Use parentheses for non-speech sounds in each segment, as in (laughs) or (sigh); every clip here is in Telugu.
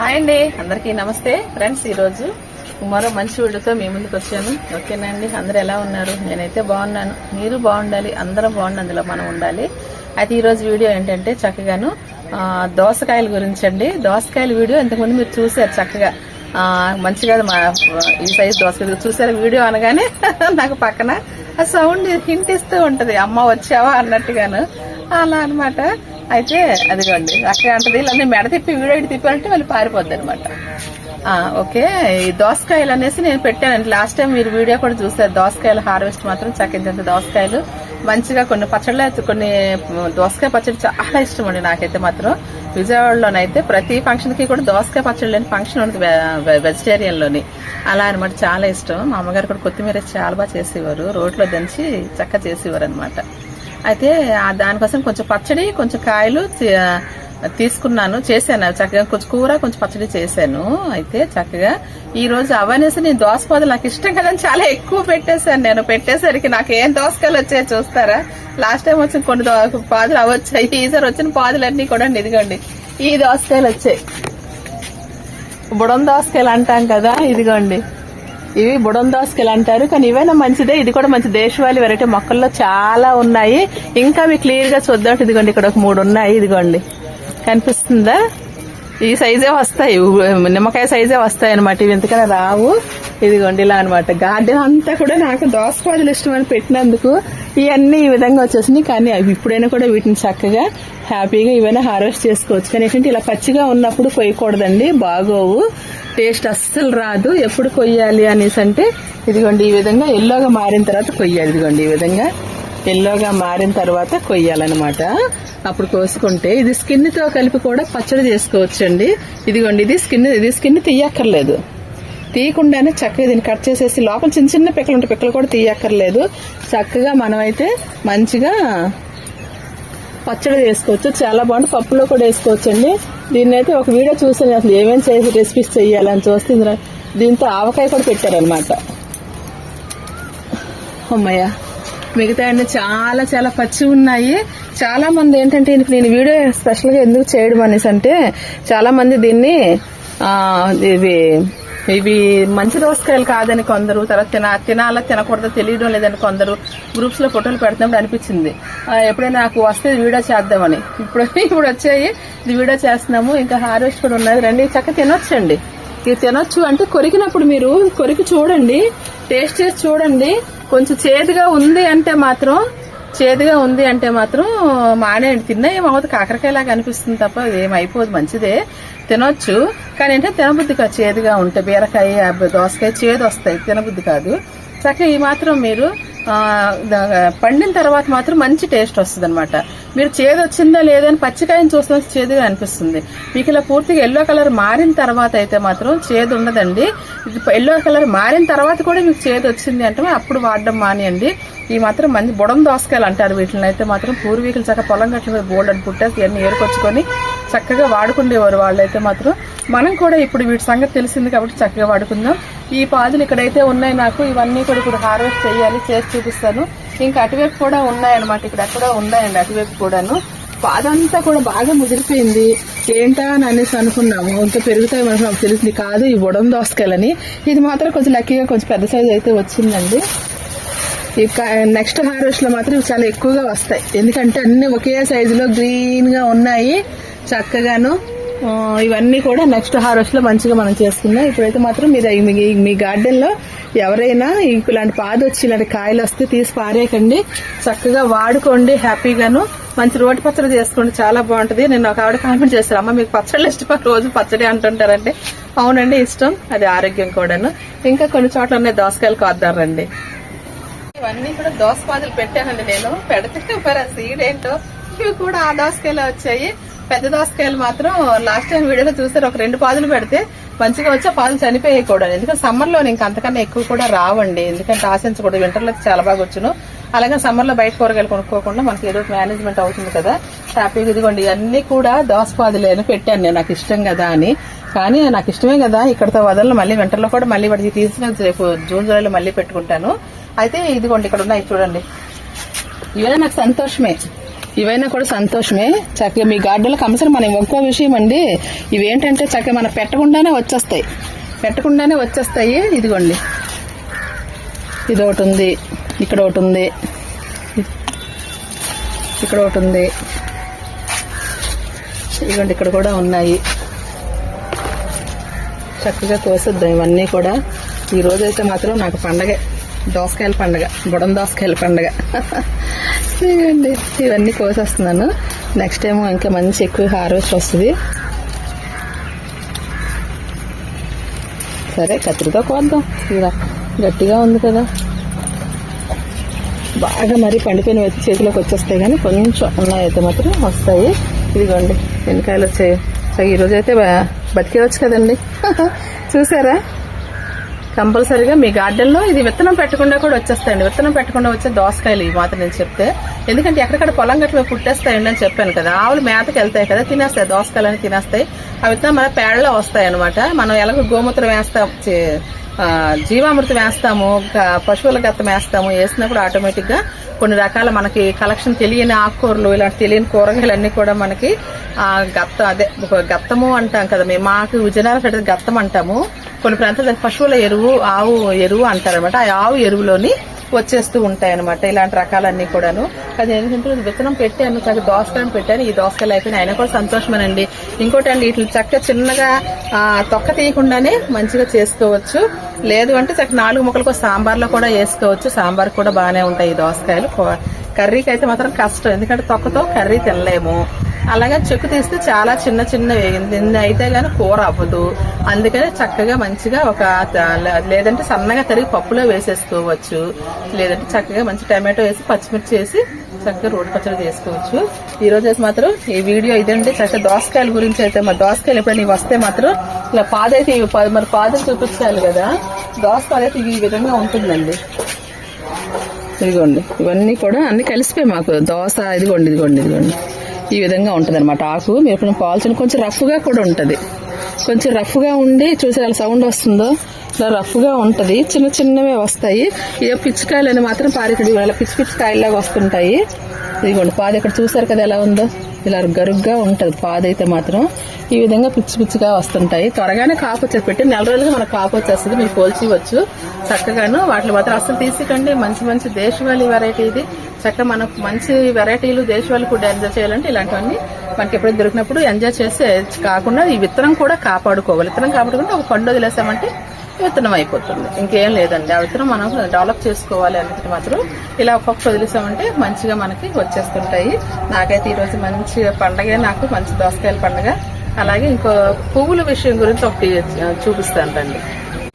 హాయ్ అండి అందరికీ నమస్తే. ఫ్రెండ్స్ ఈరోజు మరో మంచి వీడియోతో మీ ముందుకు వచ్చాను. ఓకేనండి అందరు ఎలా ఉన్నారు? నేనైతే బాగున్నాను. మీరు బాగుండాలి అందరం బాగుండి అందులో మనం ఉండాలి. అయితే ఈరోజు వీడియో ఏంటంటే చక్కగాను దోసకాయల గురించి అండి. దోసకాయల వీడియో ఇంతకుముందు మీరు చూసారు చక్కగా. మంచిగా మా ఈ సైజ్ దోసకాయ చూసారు వీడియో అనగానే (laughs) నాకు పక్కన ఆ సౌండ్ హింట్ ఇస్తూ ఉంటుంది. అమ్మ వచ్చావా అన్నట్టుగాను. అలా అన్నమాట. అయితే అదిగోండి అక్కడ అంటది వీళ్ళని మెడ తిప్పి వీడియో తిప్పి తిప్పాలంటే వాళ్ళు పారిపోద్ది అనమాట ఓకే ఈ దోసకాయలు అనేసి నేను పెట్టానండి. లాస్ట్ టైం మీరు వీడియో కూడా చూసారు. దోసకాయలు హార్వెస్ట్ మాత్రం చక్కింత దోసకాయలు. మంచిగా కొన్ని పచ్చళ్ళు అయితే కొన్ని దోసకాయ పచ్చడి చాలా ఇష్టం అండి నాకైతే మాత్రం. విజయవాడలోనైతే ప్రతి ఫంక్షన్కి కూడా దోసకాయ పచ్చడి లేని ఫంక్షన్ ఉంటుంది వెజిటేరియన్లోని. అలా అనమాట చాలా ఇష్టం. మా అమ్మగారు కూడా కొత్తిమీర చాలా బాగా చేసేవారు. రోడ్లో దంచి చక్క చేసేవారు అనమాట అయితే దానికోసం కొంచెం పచ్చడి కొంచెం కాయలు తీసుకున్నాను చేశాను. చక్కగా కొంచెం కూర కొంచెం పచ్చడి చేశాను. అయితే చక్కగా ఈ రోజు అవనేసి నేను దోసపాదులు నాకు ఇష్టం కదా చాలా ఎక్కువ పెట్టేశాను నేను. పెట్టేసరికి నాకు ఏం దోసకాయలు వచ్చాయో చూస్తారా? లాస్ట్ టైం వచ్చిన కొన్ని పాదులు అవి ఈసారి వచ్చిన పాదులన్నీ కూడా ఇదిగోండి. ఈ దోసకాయలు వచ్చాయి. బుడం దోసకాయలు అంటాం కదా ఇదిగోండి. ఇవి బుడం అంటారు? కానీ ఇవైనా మంచిదే. ఇది కూడా మంచి దేశవాళీ వెరైటీ. మొక్కల్లో చాలా ఉన్నాయి. ఇంకా అవి క్లియర్గా చూద్దాం ఇదిగోండి ఇక్కడ ఒక మూడు ఉన్నాయి. ఇదిగోండి. కనిపిస్తుందా? ఈ సైజే వస్తాయి. నిమ్మకాయ సైజే వస్తాయి అనమాట ఇవి ఎంతకైనా రావు. ఇదిగోండి ఇలా అనమాట గార్డెన్ అంతా కూడా నాకు దోసపాదులు ఇష్టమని పెట్టినందుకు ఇవన్నీ ఈ విధంగా వచ్చేసినాయి. కానీ అవి ఇప్పుడైనా కూడా వీటిని చక్కగా హ్యాపీగా ఇవైనా హార్వెస్ట్ చేసుకోవచ్చు. కానీ ఏంటంటే ఇలా పచ్చిగా ఉన్నప్పుడు కొయ్యకూడదండి బాగోవు. టేస్ట్ అస్సలు రాదు. ఎప్పుడు కొయ్యాలి అనేసి అంటే ఇదిగోండి ఈ విధంగా ఎల్లోగా మారిన తర్వాత కొయ్యాలి. ఇదిగోండి ఈ విధంగా ఎల్లోగా మారిన తర్వాత కొయ్యాలన్నమాట. అప్పుడు కోసుకుంటే ఇది స్కిన్తో కలిపి కూడా పచ్చడి చేసుకోవచ్చండి. ఇదిగోండి ఇది స్కిన్ ఇది స్కిన్ తీయక్కర్లేదు. తీయకుండానే చక్కగా దీన్ని కట్ చేసేసి లోపల చిన్న చిన్న పిక్కలు ఉంటే పిక్కలు కూడా తీయక్కర్లేదు. చక్కగా మనమైతే మంచిగా పచ్చడి చేసుకోవచ్చు చాలా బాగుంటుంది పప్పులో కూడా వేసుకోవచ్చు అండి దీన్ని అయితే ఒక వీడియో చూసాను అసలు ఏమేమి చేసి రెసిపీస్ చేయాలని చూస్తే దీంతో ఆవకాయ కూడా పెట్టారనమాట అమ్మయ్య మిగతా అన్ని చాలా చాలా పచ్చి ఉన్నాయి. చాలా మంది ఏంటంటే దీనికి నేను వీడియో స్పెషల్గా ఎందుకు చేయడం అనేసి అంటే చాలా మంది దీన్ని ఇవి ఇవి మంచి దోసకాయలు కాదని కొందరు తర్వాత తిన తినాలా తినకూడదో తెలియడం లేదని కొందరు గ్రూప్స్లో ఫోటోలు పెడుతున్నప్పుడు అనిపించింది. ఎప్పుడైనా నాకు వస్తే వీడియో చేద్దామని. ఇప్పుడు ఇప్పుడు వచ్చాయి ఇది వీడియో చేస్తున్నాము ఇంకా హార్వెస్ట్ కూడా ఉన్నది. రండి చక్క తినొచ్చండి. ఇది తినొచ్చు అంటే కొరికినప్పుడు మీరు కొరికి చూడండి టేస్ట్ చేసి చూడండి. కొంచెం చేదుగా ఉంది అంటే మాత్రం చేదుగా ఉంది అంటే మాత్రం మానేయండి తిన్నా ఏమవుతుంది కాకరకాయలాగా అనిపిస్తుంది తప్ప ఏమైపోదు మంచిదే. తినొచ్చు. కానీ అంటే తినబుద్ధి కాదు. చేదుగా ఉంటే బీరకాయ దోసకాయ చేదు వస్తాయి. తినబుద్ధి కాదు. చక్కగా ఈ మాత్రం మీరు పండిన తర్వాత మాత్రం మంచి టేస్ట్ వస్తుంది అనమాట మీరు చేదు వచ్చిందా లేదా అని పచ్చికాయని చూస్తే చేదుగా అనిపిస్తుంది. మీకు ఇలా పూర్తిగా ఎల్లో కలర్ మారిన తర్వాత అయితే మాత్రం చేదు ఉండదండి. ఇది ఎల్లో కలర్ మారిన తర్వాత కూడా మీకు చేదు వచ్చింది అంటే అప్పుడు వాడడం మానేయండి. ఈ మాత్రం మంది బుడం దోసకాయలు అంటారు వీటిని అయితే మాత్రం పూర్వీకులు చక్కగా పొలం గట్ల బోల్డ్ అని పుట్టేసి ఇవన్నీ ఏరుకొచ్చుకొని చక్కగా వాడుకుండేవారు వాళ్ళైతే మాత్రం. మనం కూడా ఇప్పుడు వీటి సంగతి తెలిసింది కాబట్టి చక్కగా వాడుకుందాం. ఈ పాదులు ఇక్కడైతే ఉన్నాయి నాకు ఇవన్నీ కూడా ఇప్పుడు హార్వెస్ట్ చేయాలి చేసి చూపిస్తాను. ఇంకా అటువైపు కూడా ఉన్నాయన్నమాట ఇక్కడ ఎక్కడ ఉన్నాయండి అటువైపు కూడాను. పాదంతా కూడా బాగా ముదిరిపోయింది. ఏంటా అని అనేసి అనుకున్నాము. ఇంకా పెరుగుతాయి మనకు నాకు తెలిసింది కాదు ఈ బుడం దోసకాయలని. ఇది మాత్రం కొంచెం లక్కీగా కొంచెం పెద్ద సైజ్ అయితే వచ్చిందండి. ఇక నెక్స్ట్ హార్వెస్ట్లో మాత్రం ఇవి చాలా ఎక్కువగా వస్తాయి. ఎందుకంటే అన్ని ఒకే సైజులో గ్రీన్గా ఉన్నాయి. చక్కగాను ఇవన్నీ కూడా నెక్స్ట్ హార్వెస్ట్లో మంచిగా మనం చేసుకుందాం. ఇప్పుడైతే మాత్రం మీరు మీ గార్డెన్లో గార్డెన్లో ఎవరైనా ఇలాంటి పాదు వచ్చి ఇలాంటి కాయలు వస్తే తీసి పారేయకండి. చక్కగా వాడుకోండి హ్యాపీగాను. మంచి రోటి పచ్చడి చేసుకోండి చాలా బాగుంటుంది. నేను ఒక ఆవిడ కామెంట్ చేస్తాను అమ్మ మీకు పచ్చళ్ళు ఇష్టమా? రోజు పచ్చడి అంటుంటారండి. అవునండి ఇష్టం. అది ఆరోగ్యం కూడాను. ఇంకా కొన్ని చోట్ల ఉన్నాయి దోసకాయలు కోద్దారండి. ఇవన్నీ కూడా దోసపాదులు పెట్టానండి నేను. పెడితే మరి ఆ సీడ్ ఏంటో? ఇవి కూడా ఆ దోసకాయలు వచ్చాయి. పెద్ద దోసకాయలు మాత్రం లాస్ట్ టైం వీడియోలో చూసారు. ఒక రెండు పాదులు పెడితే మంచిగా వచ్చి పాదులు చనిపోయాయి కూడా ఎందుకంటే సమ్మర్లో ఇంకా అంతకన్నా ఎక్కువ కూడా రావండి. ఎందుకంటే ఆశించకూడదు. వింటర్లో చాలా బాగా వచ్చును. అలాగే సమ్మర్లో బయట కూరగాయలు కొనుక్కోకుండా మనకి ఏదో మేనేజ్మెంట్ అవుతుంది కదా. హ్యాపీగా ఇదిగోండి ఇవన్నీ కూడా దోసపాదులే పెట్టాను నేను. నాకు ఇష్టం కదా అని. కానీ నాకు ఇష్టమే కదా ఇక్కడతో వదలను. మళ్ళీ వింటర్లో కూడా మళ్ళీ వాటికి తీసుకుని రేపు జూన్ జూలైలో మళ్ళీ పెట్టుకుంటాను. అయితే ఇదిగోండి ఇక్కడ ఉన్నాయి చూడండి. ఇవన్నీ నాకు సంతోషమే. ఇవైనా కూడా సంతోషమే. చక్కగా మీ గార్డెన్లో కంపల్సరీ మనం ఒక్కో విషయం అండి. ఇవేంటంటే చక్కగా మనం పెట్టకుండానే వచ్చేస్తాయి. పెట్టకుండానే వచ్చేస్తాయి. ఇదిగోండి. ఇది ఒకటి ఉంది. ఇక్కడ ఒకటి ఉంది. ఇక్కడ ఒకటి ఉంది. ఇదిగోండి ఇక్కడ కూడా ఉన్నాయి. చక్కగా కోసిద్దాం ఇవన్నీ కూడా. ఈ అయితే మాత్రం నాకు పండగ. దోసకాయల పండగ. బుడం దోసకాయల పండగ. (laughs) ఇదిగోండి ఇవన్నీ కోసేస్తున్నాను. నెక్స్ట్ టైం ఇంకా మంచి ఎక్కువ హార్వెస్ట్ వస్తుంది. సరే కత్తిరితో కోద్దాం. ఇలా గట్టిగా ఉంది కదా. బాగా మరి పండిపోయిన చేతిలోకి వచ్చేస్తాయి కానీ కొంచెం ఉన్నాయైతే మాత్రం వస్తాయి. ఇదిగోండి వెనకాయలు వచ్చాయి. సో ఈరోజు అయితే బ- బతికేవచ్చు కదండి. (laughs) చూసారా? కంపల్సరీగా మీ గార్డెన్లో ఇది విత్తనం పెట్టకుండా కూడా వచ్చేస్తాయండి. విత్తనం పెట్టకుండా వచ్చే దోసకాయలు ఈ మాత్రం నేను చెప్తే. ఎందుకంటే ఎక్కడెక్కడ పొలం గట్ల పుట్టేస్తాయండి అని చెప్పాను కదా. ఆవులు మేతకి వెళ్తాయి కదా తినేస్తాయి. దోసకాయలు అని తినేస్తాయి. ఆ విత్తనం మన పేడలో వస్తాయి అనమాట మనం ఎలాగో గోమూత్రం వేస్తాం జీవామృతం వేస్తాము పశువుల గత్తం వేస్తాము వేసినప్పుడు ఆటోమేటిక్గా కొన్ని రకాల మనకి కలెక్షన్ తెలియని ఆకుకూరలు ఇలాంటి తెలియని కూరగాయలు అన్నీ కూడా మనకి గత్తం గత్త అదే ఒక గత్తము అంటాం కదా. మేము మాకు విజయనగరం గత్తం అంటాము కొన్ని ప్రాంతాల్లో పశువుల ఎరువు ఆవు ఎరువు అంటారనమాట ఆ ఆవు ఎరువులోని వచ్చేస్తూ ఉంటాయి అనమాట ఇలాంటి రకాలన్నీ కూడాను. అది ఏంటంటే విత్తనం పెట్టాను కాదు దోసకాయలు పెట్టాను. ఈ దోసకాయలు అయిపోయినాయి. ఆయన కూడా సంతోషమేనండి. ఇంకోటి అండి ఇట్లా చక్కగా చిన్నగా తొక్క తీయకుండానే మంచిగా చేసుకోవచ్చు. లేదు అంటే చక్కగా నాలుగు ముక్కలకు సాంబార్లో కూడా వేసుకోవచ్చు. సాంబార్ కూడా బాగానే ఉంటాయి ఈ దోసకాయలు. కర్రీకి అయితే మాత్రం కష్టం. ఎందుకంటే తొక్కతో కర్రీ తినలేము. అలాగే చెక్కు తీస్తే చాలా చిన్న చిన్న వేగింది. అయితే గానీ కూర అవ్వదు. అందుకని చక్కగా మంచిగా ఒక లేదంటే సన్నగా తరిగి పప్పులో వేసేసుకోవచ్చు. లేదంటే చక్కగా మంచి టమాటో వేసి పచ్చిమిర్చి వేసి చక్కగా రోడ్డు పచ్చడి చేసుకోవచ్చు. ఈ రోజు అయితే మాత్రం ఈ వీడియో ఇదండి. చక్కగా దోసకాయల గురించి అయితే మరి దోసకాయలు ఎప్పుడైనా వస్తే మాత్రం ఇలా పాదైతే మరి పాదలు చూపించాలి కదా. దోసకాయలు అయితే ఈ విధంగా ఉంటుందండి. ఇదిగోండి ఇవన్నీ కూడా అన్ని కలిసిపోయి మాకు దోశ ఇదిగోండి ఇదిగోండి ఇదిగోండి. ఈ విధంగా ఉంటుంది అనమాట ఆకు. మీరు పాల్చిన కొంచెం రఫ్గా కూడా ఉంటుంది. కొంచెం రఫ్గా ఉండి చూసి అలా సౌండ్ వస్తుందో ఇలా రఫ్గా ఉంటుంది. చిన్న చిన్నవే వస్తాయి. ఇక పిచ్చికాయలు అని మాత్రం పారికడి ఇలా పిచ్చి పిచ్చి కాయలాగా వస్తుంటాయి. ఇదిగోండి పాది ఇక్కడ చూసారు కదా ఎలా ఉందో? ఇలా గరుగ్గా ఉంటుంది. పాదైతే మాత్రం ఈ విధంగా పిచ్చి పిచ్చిగా వస్తుంటాయి. త్వరగానే కాపు వచ్చేసి పెట్టి నెల రోజులుగా మనకు కాపు వచ్చేస్తుంది. మీరు పోల్చివచ్చు. చక్కగాను వాటిని మాత్రం అసలు తీసికండి. మంచి మంచి దేశవాళీ వెరైటీ ఇది. చక్కగా మనకు మంచి వెరైటీలు దేశవాళీ ఫుడ్ ఎంజాయ్ చేయాలంటే ఇలాంటివన్నీ మనకి ఎప్పుడు దొరికినప్పుడు ఎంజాయ్ చేస్తే కాకుండా ఈ విత్తనం కూడా కాపాడుకోవాలి. విత్తనం కాపాడుకుంటే ఒక పండు వదిలేసామంటే విత్తనం అయిపోతుంది. ఇంకేం లేదండి. ఆ విత్తనం మనం డెవలప్ చేసుకోవాలి అనేది మాత్రం ఇలా ఒక్కొక్క వదిలేసామంటే మంచిగా మనకి వచ్చేస్తుంటాయి. నాకైతే ఈరోజు మంచి పండగ నాకు మంచి దోసకాయల పండగ. అలాగే ఇంకో పువ్వుల విషయం గురించి ఒకటి చూపిస్తాను రండి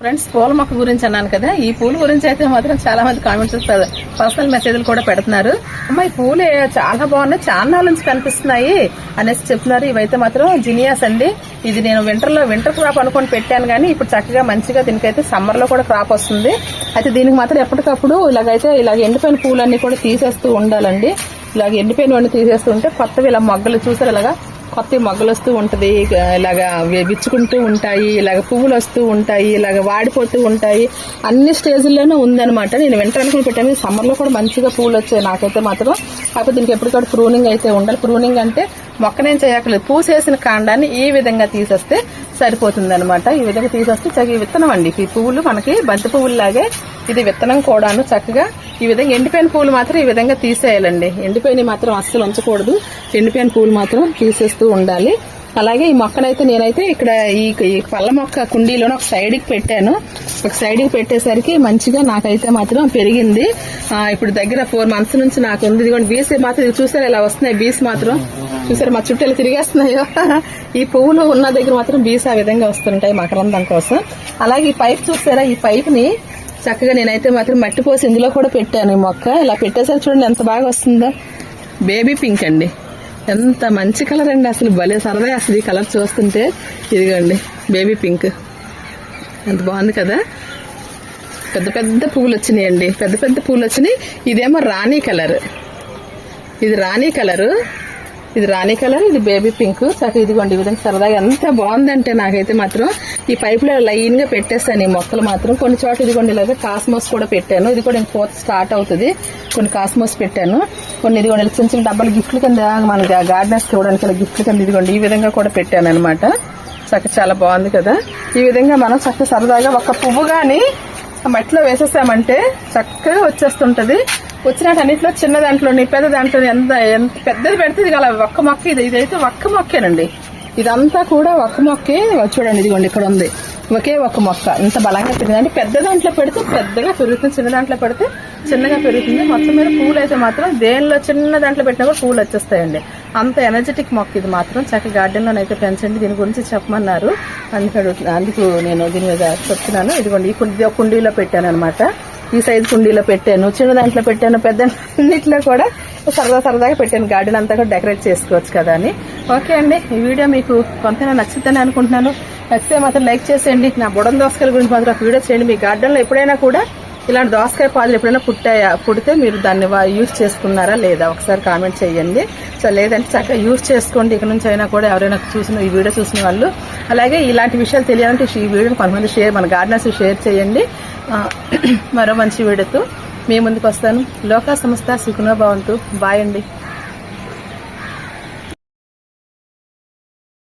ఫ్రెండ్స్ పూల మొక్క గురించి అన్నాను కదా ఈ పూల గురించి అయితే మాత్రం చాలా మంది కామెంట్స్ ఇస్తారు. పర్సనల్ మెసేజ్లు కూడా పెడుతున్నారు. అమ్మ ఈ పూలు చాలా బాగున్నాయి చాలా నుంచి కనిపిస్తున్నాయి అనేసి చెప్తున్నారు. ఇవైతే మాత్రం జినియాస్ అండి. ఇది నేను వింటర్లో వింటర్ క్రాప్ అనుకొని పెట్టాను కానీ ఇప్పుడు చక్కగా మంచిగా దీనికైతే సమ్మర్లో కూడా క్రాప్ వస్తుంది. అయితే దీనికి మాత్రం ఎప్పటికప్పుడు ఇలాగైతే ఇలాగ ఎండిపోయిన పూలన్నీ కూడా తీసేస్తూ ఉండాలండి. ఇలాగ ఎండిపోయినవన్నీ తీసేస్తూ ఉంటే కొత్తవి ఇలా మొగ్గలు చూసారు ఇలాగా కొత్త మొగ్గలు వస్తూ ఉంటుంది. ఇలాగ ఇలాగా వి- విచ్చుకుంటూ ఉంటాయి. ఇలాగ పువ్వులు వస్తూ ఉంటాయి. ఇలాగ వాడిపోతూ ఉంటాయి. అన్ని స్టేజ్ల్లోనూ ఉందన్నమాట. నేను వెంట అనుకుని పెట్టాను. సమ్మర్లో కూడా మంచిగా పువ్వులు వచ్చాయి నాకైతే మాత్రం. కాకపోతే దీనికి ఎప్పటికప్పుడు ప్రూనింగ్ అయితే ఉండాలి. ప్రూనింగ్ అంటే మొక్కనేం చేయక్కర్లేదు. పూసేసిన కాండాన్ని ఈ విధంగా తీసేస్తే సరిపోతుంది అనమాట ఈ విధంగా తీసేస్తే చక్కగా విత్తనం అండి. ఈ పువ్వులు మనకి బంతి పువ్వుల్లాగే ఇది విత్తనం కూడాను చక్కగా ఈ విధంగా ఎండిపోయిన పూలు మాత్రం ఈ విధంగా తీసేయాలండి. ఎండిపోయినవి మాత్రం అస్సలు ఉంచకూడదు. ఎండిపోయిన పూలు మాత్రం తీసేస్తూ ఉండాలి. అలాగే ఈ మొక్కనైతే నేనైతే ఇక్కడ ఈ ఈ పళ్ళ మొక్క కుండీలోనే ఒక సైడ్కి పెట్టాను. ఒక సైడ్కి పెట్టేసరికి మంచిగా నాకైతే మాత్రం పెరిగింది. ఇప్పుడు దగ్గర ఫోర్ మంత్స్ నుంచి నాకు ఉంది. ఇదిగోండి బీస్ మాత్రం ఇది చూసారు ఇలా వస్తున్నాయి బీస్ మాత్రం? చూసారు మా చుట్టాలు తిరిగేస్తున్నాయో? (laughs) ఈ పువ్వులు ఉన్న దగ్గర మాత్రం బీస్ ఆ విధంగా వస్తుంటాయి మకరందం కోసం. అలాగే ఈ పైప్ చూసారా? ఈ పైప్ని చక్కగా నేనైతే మాత్రం మట్టి పోసి ఇందులో కూడా పెట్టాను ఈ మొక్క. ఇలా పెట్టేసరికి చూడండి ఎంత బాగా వస్తుందో. బేబీ పింక్ అండి. ఎంత మంచి కలర్ అండి అసలు. భలే సరదా అసలు ఈ కలర్ చూస్తుంటే. ఇదిగోండి బేబీ పింక్. ఎంత బాగుంది కదా. పెద్ద పెద్ద పువ్వులు వచ్చినాయండి పెద్ద పెద్ద పువ్వులు వచ్చినాయి ఇదేమో రాణి కలర్. ఇది రాణి కలరు. ఇది రాణి కలర్ ఇది బేబీ పింక్. చక్క ఇదిగోండి ఈ విధంగా సరదాగా ఎంత బాగుందంటే నాకైతే మాత్రం ఈ పైపులో లైన్గా పెట్టేస్తాను ఈ మొక్కలు మాత్రం. కొన్ని చోట్ల ఇదిగోండి ఇలాగ కాస్మోస్ కూడా పెట్టాను. ఇది కూడా ఇంకో స్టార్ట్ అవుతుంది. కొన్ని కాస్మోస్ పెట్టాను. కొన్ని ఇదిగోండి చిన్న చిన్న డబ్బాలు గిఫ్ట్ల కింద మనకి గార్డెన్స్ ఇవ్వడానికి ఇలా గిఫ్ట్ల కింద ఇదిగోండి ఈ విధంగా కూడా పెట్టాను అనమాట చక్క చాలా బాగుంది కదా. ఈ విధంగా మనం చక్క సరదాగా ఒక పువ్వు కానీ ఆ మట్టిలో వేసేసామంటే చక్కగా వచ్చేస్తుంటది. వచ్చినట్టు అన్నింటిలో చిన్న దాంట్లోని పెద్ద దాంట్లో ఎంత ఎంత పెద్దది పెడితే ఇది అలా ఒక్క మొక్క ఇది. ఇదైతే ఒక్క మొక్కేనండి. ఇదంతా కూడా ఒక్క మొక్కే చూడండి ఇదిగోండి ఇక్కడ ఉంది. ఒకే ఒక్క మొక్క. ఇంత బలంగా పెరిగింది. పెద్ద దాంట్లో పెడితే పెద్దగా పెరుగుతుంది. చిన్న దాంట్లో పెడితే చిన్నగా పెరుగుతుంది. మొత్తం మీద పూలు అయితే మాత్రం దేనిలో చిన్న దాంట్లో పెట్టినా కూడా పూలు వచ్చేస్తాయండి. అంత ఎనర్జెటిక్ మొక్క ఇది మాత్రం. చక్కగా గార్డెన్లో అయితే పెంచండి. దీని గురించి చెప్పమన్నారు. అందుకు అందుకు నేను దీని మీద చెప్తున్నాను. ఇదిగోండి ఈ కుండీ ఒక కుండీలో పెట్టాను అనమాట ఈ సైజ్ కుండీలో పెట్టాను. చిన్న దాంట్లో పెట్టాను పెద్ద అన్నిట్లో కూడా సరదా సరదాగా పెట్టాను. గార్డెన్ అంతా కూడా డెకరేట్ చేసుకోవచ్చు కదా అని. ఓకే అండి ఈ వీడియో మీకు కొంతైనా నచ్చుతుందని అనుకుంటున్నాను. నచ్చితే మాత్రం లైక్ చేసేయండి. నా బుడం దోసకాయల గురించి మాత్రం ఒక వీడియో చేయండి. మీ గార్డెన్లో ఎప్పుడైనా కూడా ఇలాంటి దోసకాయ పాదులు ఎప్పుడైనా పుట్టాయా? పుడితే మీరు దాన్ని వా- యూజ్ చేసుకున్నారా లేదా? ఒకసారి కామెంట్ చేయండి. సో లేదంటే చక్కగా యూజ్ చేసుకోండి. ఇక నుంచి అయినా కూడా ఎవరైనా చూసిన ఈ వీడియో చూసిన వాళ్ళు. అలాగే ఇలాంటి విషయాలు తెలియాలంటే ఈ వీడియోని కొంతమంది షేర్ మన గార్డెనర్స్ షేర్ చేయండి. మరో మంచి వీడియోతో మీ ముందుకు వస్తాను. లోకా సంస్థ సుఖనో భవంతు. బాయ్ అండి.